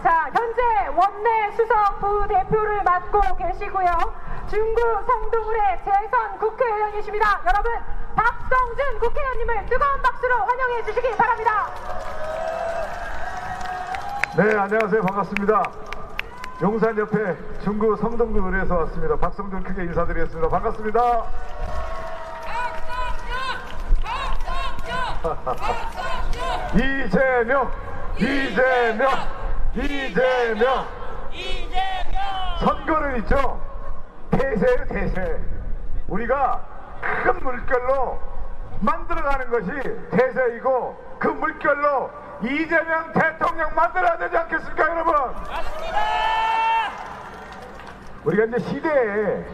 자, 현재 원내 수석 부대표를 맡고 계시고요. 중구 성동울의 재선 국회의원이십니다. 여러분, 박성준 국회의원님을 뜨거운 박수로 환영해 주시기 바랍니다. 네, 안녕하세요. 반갑습니다. 용산 옆에 중구 성동구 의뢰에서 왔습니다. 박성준 크게 인사드리겠습니다. 반갑습니다. 이재명, 이재명, 이재명. 선거는 있죠. 대세예요, 대세. 우리가 큰 물결로 만들어가는 것이 대세이고 그 물결로 이재명 대통령 만들어야 되지 않겠습니까, 여러분? 우리가 이제 시대에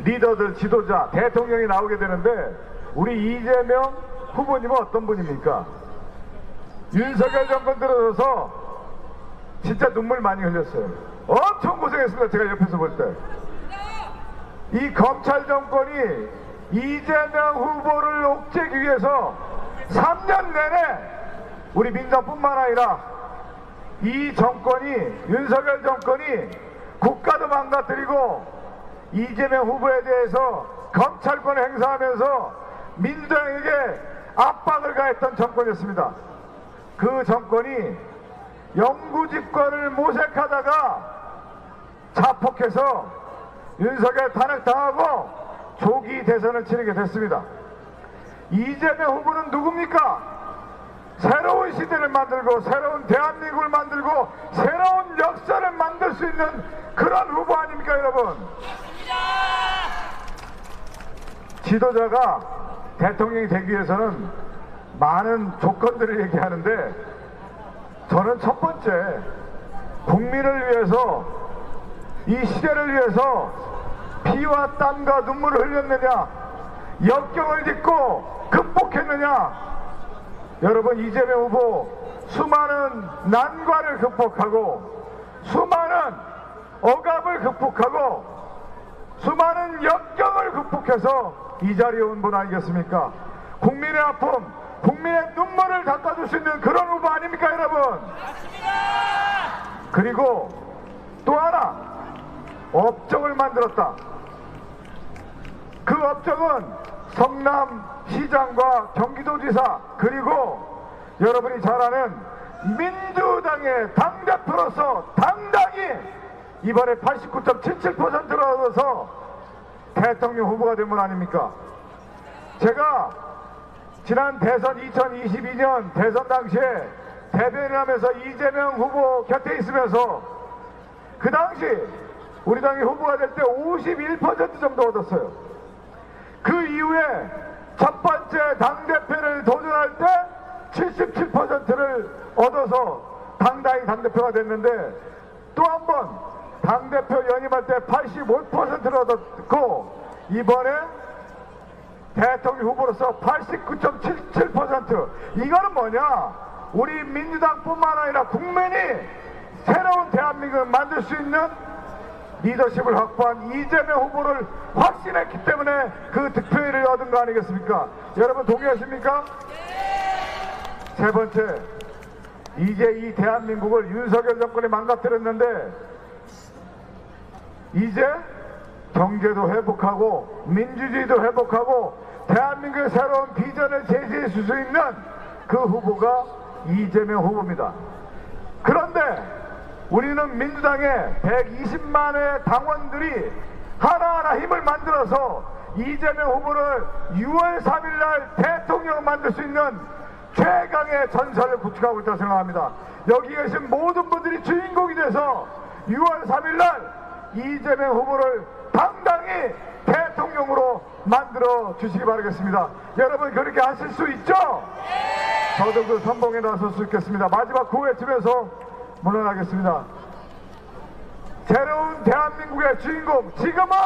리더들, 지도자, 대통령이 나오게 되는데 우리 이재명 후보님은 어떤 분입니까? 윤석열 정권 들어서서 진짜 눈물 많이 흘렸어요. 엄청 고생했습니다. 제가 옆에서 볼 때. 이 검찰 정권이 이재명 후보를 옥죄기 위해서 3년 내내 우리 민주당뿐만 아니라 이 정권이 윤석열 정권이 국가도 망가뜨리고 이재명 후보에 대해서 검찰권을 행사하면서 민주당에게 압박을 가했던 정권이었습니다. 그 정권이 영구집권을 모색하다가 자폭해서 윤석열 탄핵당하고 조기 대선을 치르게 됐습니다. 이재명 후보는 누굽니까? 새로운 시대를 만들고 새로운 대한민국을 만들고 새로운 역사를 만들 수 있는 그런 후보 아닙니까 여러분? 지도자가 대통령이 되기 위해서는 많은 조건들을 얘기하는데 저는 첫 번째 국민을 위해서 이 시대를 위해서 피와 땀과 눈물을 흘렸느냐 역경을 딛고 극복했느냐 여러분 이재명 후보 수많은 난관을 극복하고 수많은 억압을 극복하고 수많은 역경을 극복해서 이 자리에 온 분 아니겠습니까? 국민의 아픔, 국민의 눈물을 닦아줄 수 있는 그런 후보 아닙니까 여러분? 그리고 또 하나 업적을 만들었다. 그 업적은 성남 시장과 경기도지사 그리고 여러분이 잘 아는 민주당의 당대표로서 당당히 이번에 89.77%를 얻어서 대통령 후보가 된 분 아닙니까? 제가 지난 대선 2022년 대선 당시에 대변을 하면서 이재명 후보 곁에 있으면서 그 당시 우리 당이 후보가 될 때 51% 정도 얻었어요. 그 이후에 첫 번째 당대표를 도전할 때 77%를 얻어서 당당히 당대표가 됐는데 또 한 번 당대표 연임할 때 85%를 얻었고 이번에 대통령 후보로서 89.77% 이거는 뭐냐 우리 민주당뿐만 아니라 국민이 새로운 대한민국을 만들 수 있는 리더십을 확보한 이재명 후보를 확신했기 때문에 그 득표율을 얻은 거 아니겠습니까? 여러분 동의하십니까? 세 번째, 이제 이 대한민국을 윤석열 정권이 망가뜨렸는데 이제 경제도 회복하고 민주주의도 회복하고 대한민국의 새로운 비전을 제시해 줄 수 있는 그 후보가 이재명 후보입니다. 그런데 우리는 민주당의 120만의 당원들이 하나하나 힘을 만들어서 이재명 후보를 6월 3일 날 대통령 만들 수 있는 최강의 전설을 구축하고 있다고 생각합니다. 여기 계신 모든 분들이 주인공이 돼서 6월 3일 날 이재명 후보를 당당히 만들어 주시기 바라겠습니다. 여러분 그렇게 하실 수 있죠? 저도 그 선봉에 나설 수 있겠습니다. 마지막 치면서 물러나겠습니다. 새로운 대한민국의 주인공 지금은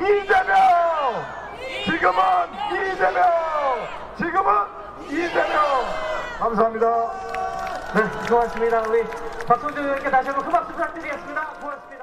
이재명! 지금은 이재명! 지금은 이재명! 감사합니다. 네, 고맙습니다. 우리 박성준 의원께 다시 한번 큰 박수 부탁드리겠습니다. 고맙습니다.